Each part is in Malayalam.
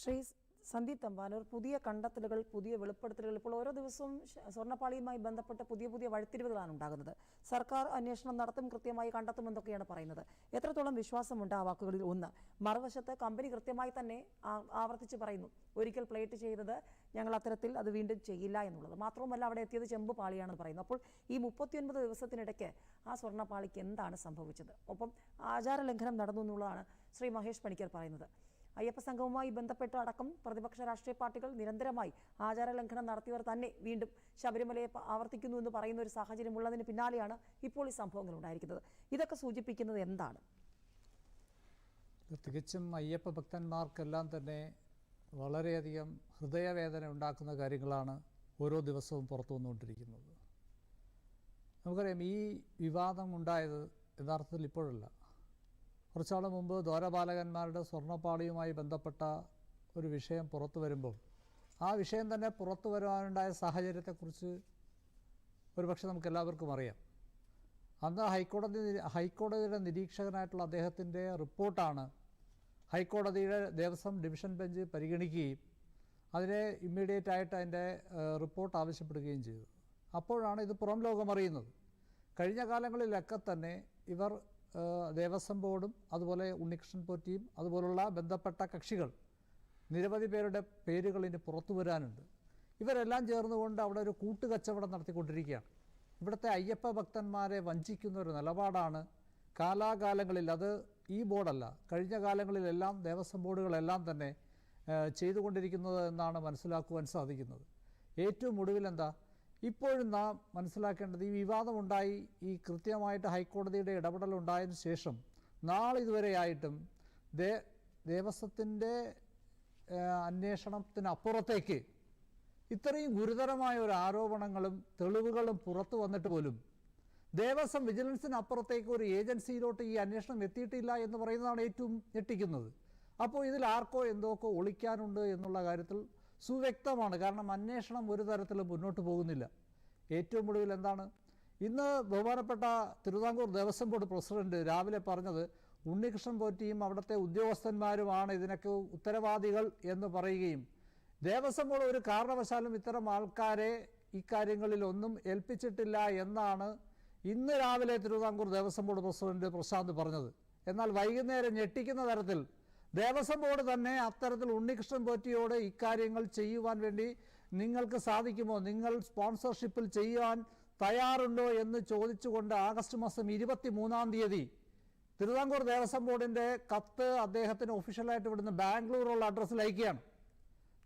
ശ്രീ സന്ദീപ് തമ്പാനൂർ പുതിയ കണ്ടെത്തലുകൾ പുതിയ വെളിപ്പെടുത്തലുകൾ ഇപ്പോൾ ഓരോ ദിവസവും സ്വർണപ്പാളിയുമായി ബന്ധപ്പെട്ട് പുതിയ പുതിയ വഴിത്തിരിവുകളാണ് ഉണ്ടാകുന്നത്. സർക്കാർ അന്വേഷണം നടത്തും കൃത്യമായി കണ്ടെത്തുമെന്നൊക്കെയാണ് പറയുന്നത്. എത്രത്തോളം വിശ്വാസമുണ്ട് ആ വാക്കുകളിൽ? ഒന്ന് മറുവശത്ത് കമ്പനി കൃത്യമായി തന്നെ ആവർത്തിച്ച് പറയുന്നു. ഒരിക്കൽ പ്ലേറ്റ് ചെയ്തത് ഞങ്ങൾ അത്തരത്തിൽ അത് വീണ്ടും ചെയ്യില്ല എന്നുള്ളത്. മാത്രവുമല്ല അവിടെ എത്തിയത് ചെമ്പ് പാളിയാണെന്ന് പറയുന്നു. അപ്പോൾ ഈ മുപ്പത്തിയൊൻപത് ദിവസത്തിനിടയ്ക്ക് ആ സ്വർണപ്പാളിക്ക് എന്താണ് സംഭവിച്ചത്? ഒപ്പം ആചാര ലംഘനം നടന്നു എന്നുള്ളതാണ് ശ്രീ മഹേഷ് പണിക്കർ പറയുന്നത്. അയ്യപ്പ സംഘവുമായി ബന്ധപ്പെട്ട് അടക്കം പ്രതിപക്ഷ രാഷ്ട്രീയ പാർട്ടികൾ നിരന്തരമായി ആചാര ലംഘനം നടത്തിയവർ തന്നെ വീണ്ടും ശബരിമലയെ ആവർത്തിക്കുന്നു എന്ന് പറയുന്ന ഒരു സാഹചര്യം ഉള്ളതിന് പിന്നാലെയാണ് ഇപ്പോൾ ഈ സംഭവങ്ങൾ ഉണ്ടായിരിക്കുന്നത്. ഇതൊക്കെ സൂചിപ്പിക്കുന്നത് എന്താണ്? തികച്ചും അയ്യപ്പ ഭക്തന്മാർക്കെല്ലാം തന്നെ വളരെയധികം ഹൃദയവേദന ഉണ്ടാക്കുന്ന കാര്യങ്ങളാണ് ഓരോ ദിവസവും പുറത്തു വന്നുകൊണ്ടിരിക്കുന്നത്. നമുക്കറിയാം ഈ വിവാദം ഉണ്ടായത് യഥാർത്ഥത്തിൽ ഇപ്പോഴല്ല. കുറച്ചാൾ മുമ്പ് ദ്വാരപാലകന്മാരുടെ സ്വർണപ്പാളിയുമായി ബന്ധപ്പെട്ട ഒരു വിഷയം പുറത്തു വരുമ്പോൾ ആ വിഷയം തന്നെ പുറത്തു വരുവാനുണ്ടായ സാഹചര്യത്തെക്കുറിച്ച് ഒരുപക്ഷെ നമുക്ക് എല്ലാവർക്കും അറിയാം. അന്ന് ഹൈക്കോടതി ഹൈക്കോടതിയുടെ നിരീക്ഷകനായിട്ടുള്ള അദ്ദേഹത്തിന്റെ റിപ്പോർട്ടാണ് ഹൈക്കോടതിയുടെ ദേവസ്വം ഡിവിഷൻ ബെഞ്ച് പരിഗണിക്കുകയും അതിനെ ഇമ്മീഡിയറ്റ് ആയിട്ട് അതിന്റെ റിപ്പോർട്ട് ആവശ്യപ്പെടുകയും ചെയ്തു. അപ്പോഴാണ് ഇത് പുറം ലോകം അറിയുന്നത്. കഴിഞ്ഞ കാലങ്ങളിലൊക്കെ തന്നെ ഇവർ ദേവസ്വം ബോർഡും അതുപോലെ ഉണ്ണികൃഷ്ണൻ പോറ്റിയും അതുപോലുള്ള ബന്ധപ്പെട്ട കക്ഷികൾ നിരവധി പേരുടെ പേരുകൾ ഇനി പുറത്തു വരാനുണ്ട്. ഇവരെല്ലാം ചേർന്നുകൊണ്ട് അവിടെ ഒരു കൂട്ടുകച്ചവടം നടത്തിക്കൊണ്ടിരിക്കുകയാണ്. ഇവിടുത്തെ അയ്യപ്പ ഭക്തന്മാരെ വഞ്ചിക്കുന്ന ഒരു നിലപാടാണ് കാലാകാലങ്ങളിൽ. അത് ഈ ബോർഡല്ല. കഴിഞ്ഞ കാലങ്ങളിലെല്ലാം ദേവസ്വം ബോർഡുകളെല്ലാം തന്നെ ചെയ്തുകൊണ്ടിരിക്കുന്നത് എന്നാണ് മനസ്സിലാക്കുവാൻ സാധിക്കുന്നത്. ഏറ്റവും ഒടുവിൽ എന്താ ഇപ്പോഴും നാം മനസ്സിലാക്കേണ്ടത് ഈ വിവാദമുണ്ടായി ഈ കൃത്യമായിട്ട് ഹൈക്കോടതിയുടെ ഇടപെടൽ ഉണ്ടായതിനു ശേഷം നാളെ നാളിതുവരെയായിട്ടും ദേ ദേവസ്വത്തിന്റെ അന്വേഷണത്തിനപ്പുറത്തേക്ക് ഇത്രയും ഗുരുതരമായ ഒരു ആരോപണങ്ങളും തെളിവുകളും പുറത്തു വന്നിട്ട് പോലും ദേവസ്വം വിജിലൻസിനപ്പുറത്തേക്ക് ഒരു ഏജൻസിയിലോട്ട് ഈ അന്വേഷണം എത്തിയിട്ടില്ല എന്ന് പറയുന്നതാണ് ഏറ്റവും ഞെട്ടിക്കുന്നത്. അപ്പോൾ ഇതിൽ ആർക്കോ എന്തോക്കോ ഒളിക്കാനുണ്ട് എന്നുള്ള കാര്യത്തിൽ സുവ്യക്തമാണ്. കാരണം അന്വേഷണം ഒരു തരത്തിലും മുന്നോട്ട് പോകുന്നില്ല. ഏറ്റവും ഒടുവിൽ എന്താണ്? ഇന്ന് ബഹുമാനപ്പെട്ട തിരുവിതാംകൂർ ദേവസ്വം ബോർഡ് പ്രസിഡന്റ് രാവിലെ പറഞ്ഞത് ഉണ്ണികൃഷ്ണൻ പോറ്റിയും അവിടുത്തെ ഉദ്യോഗസ്ഥന്മാരുമാണ് ഇതിനൊക്കെ ഉത്തരവാദികൾ എന്ന് പറയുകയും ദേവസ്വം ബോർഡ് ഒരു കാരണവശാലും ഇത്തരം ആൾക്കാരെ ഇക്കാര്യങ്ങളിലൊന്നും ഏൽപ്പിച്ചിട്ടില്ല എന്നാണ് ഇന്ന് രാവിലെ തിരുവിതാംകൂർ ദേവസ്വം ബോർഡ് പ്രസിഡന്റ് പ്രശാന്ത് പറഞ്ഞത്. എന്നാൽ വൈകുന്നേരം ഞെട്ടിക്കുന്ന തരത്തിൽ ദേവസ്വം ബോർഡ് തന്നെ അത്തരത്തിൽ ഉണ്ണികൃഷ്ണൻ പോറ്റിയോട് ഇക്കാര്യങ്ങൾ ചെയ്യുവാൻ വേണ്ടി നിങ്ങൾക്ക് സാധിക്കുമോ? നിങ്ങൾ സ്പോൺസർഷിപ്പിൽ ചെയ്യുവാൻ തയ്യാറുണ്ടോ എന്ന് ചോദിച്ചുകൊണ്ട് ആഗസ്റ്റ് മാസം ഇരുപത്തി മൂന്നാം തീയതി തിരുവിതാംകൂർ ദേവസ്വം ബോർഡിന്റെ കത്ത് അദ്ദേഹത്തിന് ഒഫീഷ്യലായിട്ട് ഇവിടുന്ന് ബാംഗ്ലൂരുള്ള അഡ്രസ്സിൽ അയക്കുകയാണ്.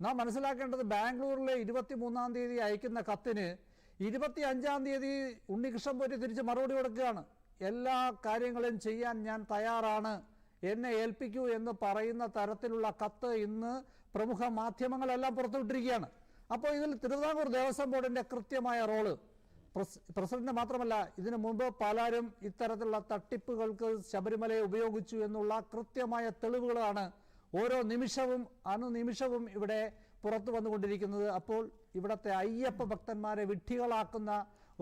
നാം മനസ്സിലാക്കേണ്ടത് ബാംഗ്ലൂരിലെ ഇരുപത്തി മൂന്നാം തീയതി അയക്കുന്ന കത്തിന് ഇരുപത്തി അഞ്ചാം തീയതി ഉണ്ണികൃഷ്ണൻ പോറ്റി തിരിച്ച് മറുപടി കൊടുക്കുകയാണ്. എല്ലാ കാര്യങ്ങളും ചെയ്യാൻ ഞാൻ തയ്യാറാണ്. എന്നെ ഏൽപ്പിക്കൂ എന്ന് പറയുന്ന തരത്തിലുള്ള കത്ത് ഇന്ന് പ്രമുഖ മാധ്യമങ്ങളെല്ലാം പുറത്തുവിട്ടിരിക്കുകയാണ്. അപ്പോൾ ഇതിൽ തിരുവിതാംകൂർ ദേവസ്വം ബോർഡിന്റെ കൃത്യമായ റോൾ. പ്രസ് പ്രസിഡന്റ് മാത്രമല്ല ഇതിനു മുമ്പ് പലരും ഇത്തരത്തിലുള്ള തട്ടിപ്പുകൾക്ക് ശബരിമലയെ ഉപയോഗിച്ചു എന്നുള്ള കൃത്യമായ തെളിവുകളാണ് ഓരോ നിമിഷവും അനുനിമിഷവും ഇവിടെ പുറത്തു വന്നുകൊണ്ടിരിക്കുന്നത്. അപ്പോൾ ഇവിടത്തെ അയ്യപ്പ ഭക്തന്മാരെ വിഡ്ഢികളാക്കുന്ന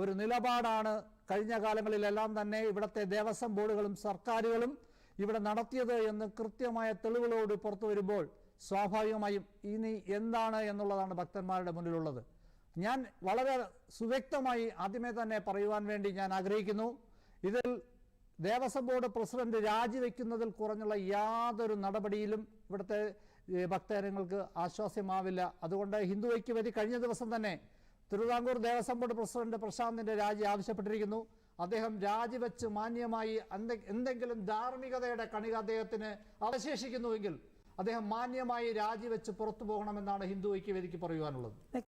ഒരു നിലപാടാണ് കഴിഞ്ഞ കാലങ്ങളിലെല്ലാം തന്നെ ഇവിടത്തെ ദേവസ്വം ബോർഡുകളും സർക്കാരുകളും ഇവിടെ നടത്തിയത് എന്ന് കൃത്യമായ തെളിവുകളോട് പുറത്തു വരുമ്പോൾ സ്വാഭാവികമായും ഇനി എന്താണ് എന്നുള്ളതാണ് ഭക്തന്മാരുടെ മുന്നിലുള്ളത്. ഞാൻ വളരെ സുവ്യക്തമായി ആദ്യമേ തന്നെ പറയുവാൻ വേണ്ടി ഞാൻ ആഗ്രഹിക്കുന്നു. ഇതിൽ ദേവസ്വം ബോർഡ് പ്രസിഡന്റ് രാജിവെക്കുന്നതിൽ കുറഞ്ഞുള്ള യാതൊരു നടപടിയിലും ഇവിടുത്തെ ഭക്തജനങ്ങൾക്ക് ആശ്വാസ്യമാവില്ല. അതുകൊണ്ട് ഹിന്ദു ഐക്യവേദി കഴിഞ്ഞ ദിവസം തന്നെ തിരുവിതാംകൂർ ദേവസ്വം ബോർഡ് പ്രസിഡന്റ് പ്രശാന്തിന്റെ രാജി ആവശ്യപ്പെട്ടിരിക്കുന്നു. അദ്ദേഹം രാജിവെച്ച് മാന്യമായി എന്തെ- എന്തെങ്കിലും ധാർമ്മികതയുടെ കണിക അദ്ദേഹത്തിന് അവശേഷിക്കുന്നുവെങ്കിൽ അദ്ദേഹം മാന്യമായി രാജിവെച്ച് പുറത്തു പോകണമെന്നാണ് ഹിന്ദു ഐക്യവേദിക്ക് പറയുവാനുള്ളത്.